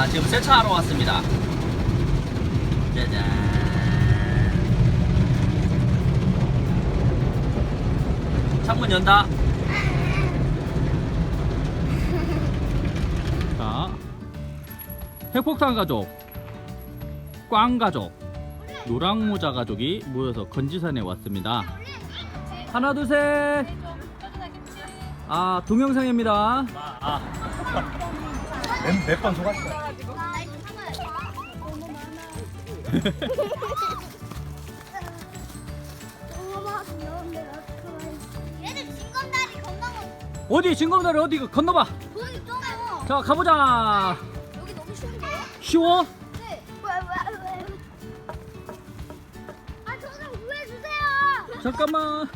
자, 지금 세차하러 왔습니다. 짜잔. 창문 연다. 자, 핵폭탄 가족, 꽝 가족, 노랑모자 가족이 모여서 건지산에 왔습니다. 하나, 둘, 셋. 아, 동영상입니다. 몇번 속았어? 얘들 진검다리 건너면 어디 징검다리 어디 건너봐. 돈이 좁아요. 자, 가보자. 여기 너무 쉬운데요? 쉬워? 네. 왜, 왜, 왜? 아, 저좀 구해 주세요. 잠깐만.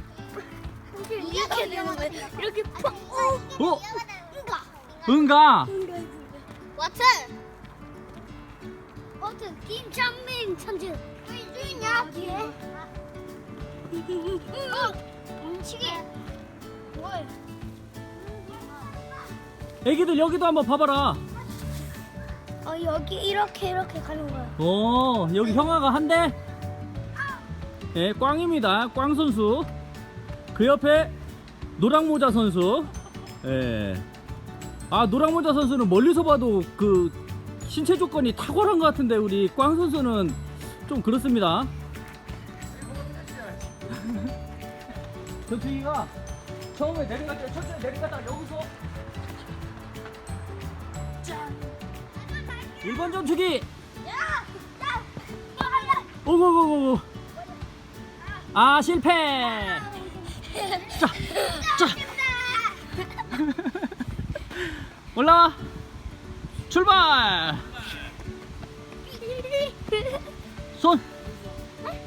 이렇게 되는 거예요. 이렇게 퍽. 어? 응가. 응가. 김찬민 천재. 이준이야 뒤에. 뭉치기. 뭐해? 애기들 여기도 한번 봐봐라. 어 여기 이렇게 이렇게 가는 거야. 어, 여기 형아가 한대. 예, 꽝입니다. 꽝 선수. 그 옆에 노랑 모자 선수. 예. 아, 노랑 모자 선수는 멀리서 봐도 그 신체 조건이 탁월한 것 같은데 우리 꽝 선수는 좀 그렇습니다. 전투기가 처음에 내려갈 때 천천히 내려갔다가 여기서. 1번 전투기. 야, 야, 뭐 할래? 오고고고고 아 실패. 자, 자. 올라와 출발 손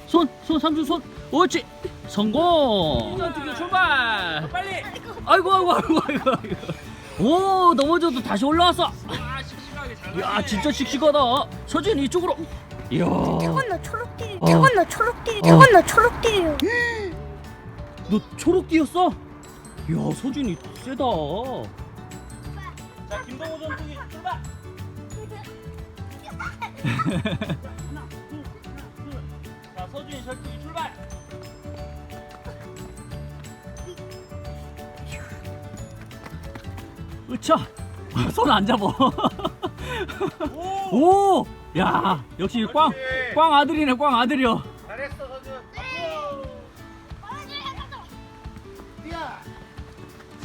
손, 손, 삼촌 손. 옳지. 성공. 전투기 출발. 빨리. 아이고, 아이고, 아이고, 아이고. 오, 넘어져도 다시 올라왔어. 야, 진짜 씩씩하다. 서진 이쪽으로. 이야. 태권도 초록띠. 어. 태권도 초록띠. 태권도 초록띠예요. 너 초록 띠였어? 이야, 서진이 세다. 자, 김동호 전투기 출발. 자, 서준이 전투기 출발. 으차. 손 안 잡아. 오! 야, 역시 꽝, 꽝 아들이네, 꽝 아들이요. 잘했어 서준 야.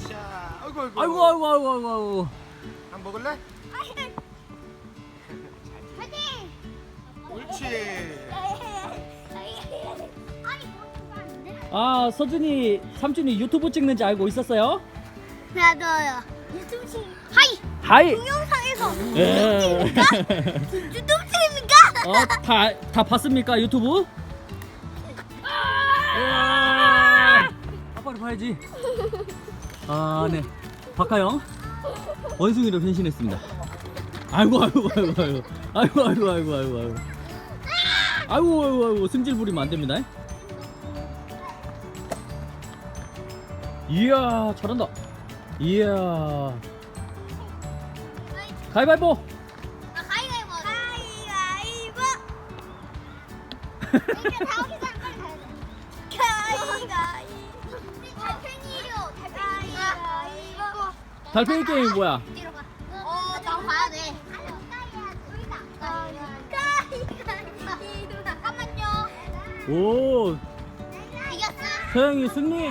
자 아이고 아이고 아이고, 아이고, 아이고, 아이고, 아이고. 한 먹을래? 옳지? 아, 서준이 삼촌이 유튜브 찍는지 알고 있었어요? 나도요. 유튜브 친 하이! 하이. 동영상에서 예. 유튜브 찍습니까? 어, 다, 다 봤습니까? 유튜브? 아! 야! 아빠를 봐야지. 아, 네. 박하영. 원숭이로 변신했습니다. 아이고, 아이고, 아이고, 아이고. 아이고, 아이고, 아이고, 아이고, 아이고. 아이고, 아이고, 아이고. 승질 부리면 안 됩니다. 이야, 잘한다. 이야. 가위바위보! 나 가위가위보. 가위가위보. 다 빨리 가야 돼. 가위가위 달팽이 게임이 뭐야? 어, 나 가야 돼. 잠깐만요. 오, 이겼어. 서영이 승리.